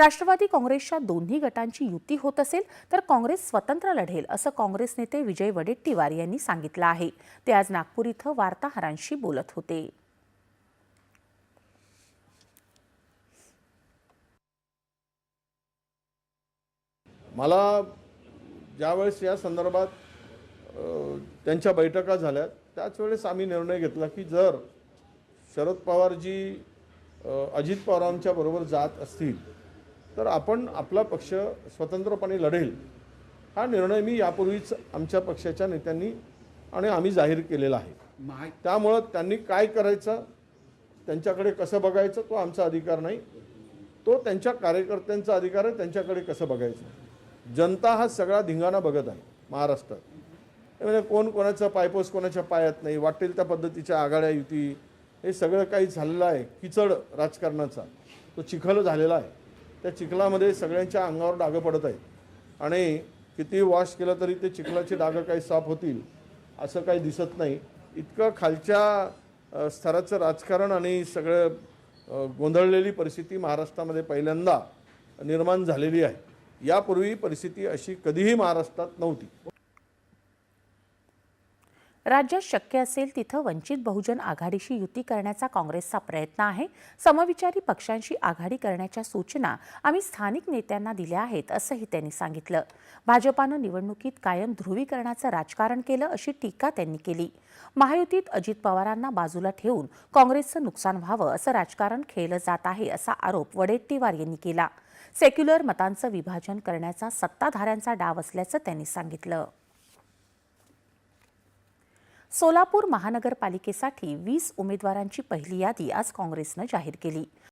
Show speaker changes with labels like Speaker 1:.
Speaker 1: राष्ट्रवादी काँग्रेसच्या दोन्ही गटांची युती होत असेल तर काँग्रेस स्वतंत्र लढेल असं काँग्रेस नेते विजय वडेट्टीवार यांनी सांगितलं आहे ते आज नागपूर इथं वार्ताहरांशी बोलत होते
Speaker 2: मला ज्यावेळेस या संदर्भात त्यांच्या बैठका झाल्या त्याच वेळेस आम्ही निर्णय घेतला की जर शरद पवारजी अजित पवारांच्या बरोबर जात असतील तर आपण आपला पक्ष स्वतंत्रपणे लढेल हा निर्णय मी यापूर्वीच आमच्या पक्षाच्या नेत्यांनी आणि आम्ही जाहीर केलेला आहे त्यामुळं त्यांनी काय करायचं त्यांच्याकडे कसं बघायचं तो आमचा अधिकार नाही तो त्यांच्या कार्यकर्त्यांचा अधिकार आहे त्यांच्याकडे कसं बघायचं जनता हा सगळा धिंगाणा बघत आहे महाराष्ट्रात म्हणजे कोण कोणाचा पायपोस कोणाच्या पायात नाही वाटेल त्या पद्धतीच्या आघाड्या युती हे सगळं काही झालेलं आहे किचड राजकारणाचा तो चिखल झालेला आहे त्या चिखलामध्ये सगळ्यांच्या अंगावर डागं पडत आहेत आणि किती वॉश केलं तरी ते चिखलाचे डागं काही साफ होतील असं काही दिसत नाही इतकं खालच्या स्तराचं राजकारण आणि सगळं गोंधळलेली परिस्थिती महाराष्ट्रामध्ये पहिल्यांदा निर्माण झालेली आहे यापूर्वी परिस्थिती अशी कधीही महाराष्ट्रात नव्हती
Speaker 1: राज्यात शक्य असेल तिथं वंचित बहुजन आघाडीशी युती करण्याचा काँग्रेसचा प्रयत्न आहे समविचारी पक्षांशी आघाडी करण्याच्या सूचना आम्ही स्थानिक नेत्यांना दिल्या आहेत असंही त्यांनी सांगितलं भाजपानं निवडणुकीत कायम ध्रुवीकरणाचं राजकारण केलं अशी टीका त्यांनी केली महायुतीत अजित पवारांना बाजूला ठेवून काँग्रेसचं नुकसान व्हावं असं राजकारण खेळलं जात आहे असा आरोप वडेट्टीवार यांनी केला सेक्युलर मतांचं विभाजन करण्याचा सत्ताधाऱ्यांचा डाव असल्याचं त्यांनी सांगितलं सोलापूर महानगरपालिकेसाठी वीस उमेदवारांची पहिली यादी आज काँग्रेसनं जाहीर केली